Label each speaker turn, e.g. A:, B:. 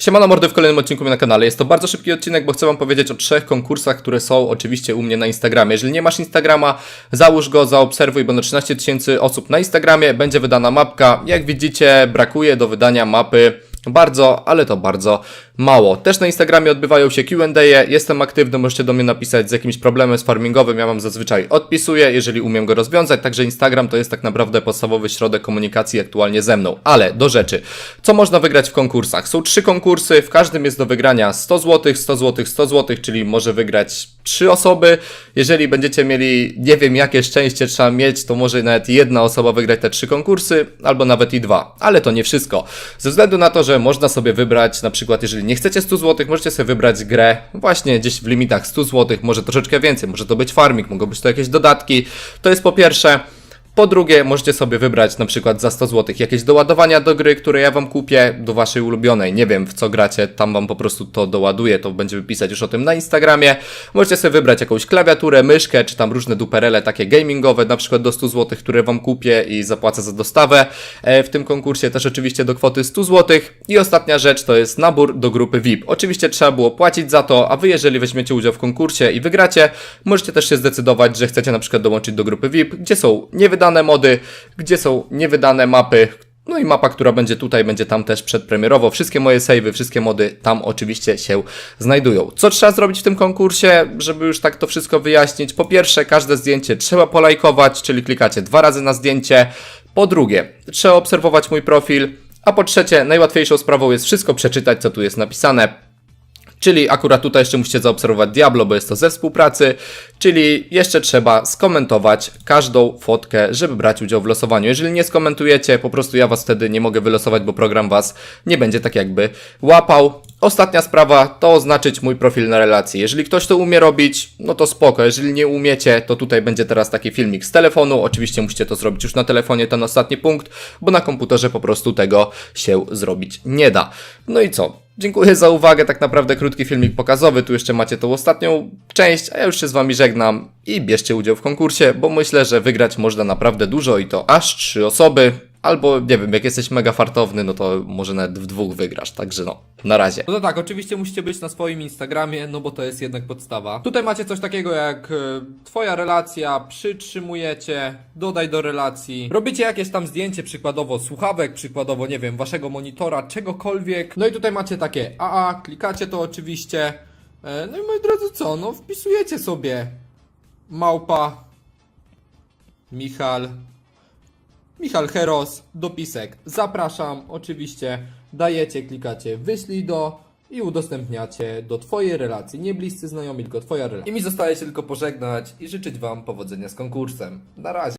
A: Siemano mordy w kolejnym odcinku na kanale. Jest to bardzo szybki odcinek, bo chcę wam powiedzieć o trzech konkursach, które są oczywiście u mnie na Instagramie. Jeżeli nie masz Instagrama, załóż go, zaobserwuj, bo na 13 tysięcy osób na Instagramie będzie wydana mapka. Jak widzicie, brakuje do wydania mapy bardzo, ale to bardzo mało. Też na Instagramie odbywają się Q&A, jestem aktywny, możecie do mnie napisać z jakimś problemem z farmingowym, ja wam zazwyczaj odpisuję, jeżeli umiem go rozwiązać, także Instagram to jest tak naprawdę podstawowy środek komunikacji aktualnie ze mną. Ale do rzeczy. Co można wygrać w konkursach? Są trzy konkursy, w każdym jest do wygrania 100 zł, 100 zł, 100 zł, czyli może wygrać trzy osoby. Jeżeli będziecie mieli, nie wiem jakie szczęście trzeba mieć, to może nawet jedna osoba wygrać te trzy konkursy, albo nawet i dwa. Ale to nie wszystko. Ze względu na to, że można sobie wybrać, na przykład jeżeli nie chcecie 100 zł, możecie sobie wybrać grę właśnie gdzieś w limitach 100 zł, może troszeczkę więcej, może to być farming, mogą być to jakieś dodatki. To jest po pierwsze. Po drugie, możecie sobie wybrać na przykład za 100 zł jakieś doładowania do gry, które ja wam kupię, do waszej ulubionej. Nie wiem w co gracie, tam wam po prostu to doładuję, to będziemy pisać już o tym na Instagramie. Możecie sobie wybrać jakąś klawiaturę, myszkę, czy tam różne duperele takie gamingowe, na przykład do 100 zł, które wam kupię i zapłacę za dostawę. E, W tym konkursie też oczywiście do kwoty 100 zł. I ostatnia rzecz to jest nabór do grupy VIP. Oczywiście trzeba było płacić za to, a wy jeżeli weźmiecie udział w konkursie i wygracie, możecie też się zdecydować, że chcecie na przykład dołączyć do grupy VIP, gdzie są niewydane mody, gdzie są niewydane mapy, no i mapa, która będzie tutaj, będzie tam też przedpremierowo. Wszystkie moje savey, wszystkie mody tam oczywiście się znajdują. Co trzeba zrobić w tym konkursie, żeby już tak to wszystko wyjaśnić? Po pierwsze, każde zdjęcie trzeba polajkować, czyli klikacie dwa razy na zdjęcie. Po drugie, trzeba obserwować mój profil. A po trzecie, najłatwiejszą sprawą jest wszystko przeczytać, co tu jest napisane. Czyli akurat tutaj jeszcze musicie zaobserwować Diablo, bo jest to ze współpracy, czyli jeszcze trzeba skomentować każdą fotkę, żeby brać udział w losowaniu. Jeżeli nie skomentujecie, po prostu ja was wtedy nie mogę wylosować, bo program was nie będzie tak jakby łapał. Ostatnia sprawa to oznaczyć mój profil na relacji. Jeżeli ktoś to umie robić, no to spoko. Jeżeli nie umiecie, to tutaj będzie teraz taki filmik z telefonu. Oczywiście musicie to zrobić już na telefonie, ten ostatni punkt, bo na komputerze po prostu tego się zrobić nie da. No i co? Dziękuję za uwagę, tak naprawdę krótki filmik pokazowy, tu jeszcze macie tą ostatnią część, a ja już się z wami żegnam i bierzcie udział w konkursie, bo myślę, że wygrać można naprawdę dużo i to aż trzy osoby, albo nie wiem, jak jesteś mega fartowny, no to może nawet w dwóch wygrasz, także no, na razie.
B: No to tak, oczywiście musicie być na swoim Instagramie, no bo to jest jednak podstawa. Tutaj macie coś takiego jak e, twoja relacja, przytrzymujecie, dodaj do relacji, robicie jakieś tam zdjęcie, przykładowo słuchawek, przykładowo, nie wiem, waszego monitora, czegokolwiek. No i tutaj macie takie AA, klikacie to oczywiście. E, No i moi drodzy, co? No wpisujecie sobie małpa, Michal, Michal Heros, dopisek. Zapraszam, oczywiście. Dajecie, klikacie wyślij do i udostępniacie do Twojej relacji. Nie bliscy znajomi, tylko Twoja relacja. I mi zostaje się tylko pożegnać i życzyć Wam powodzenia z konkursem. Na razie.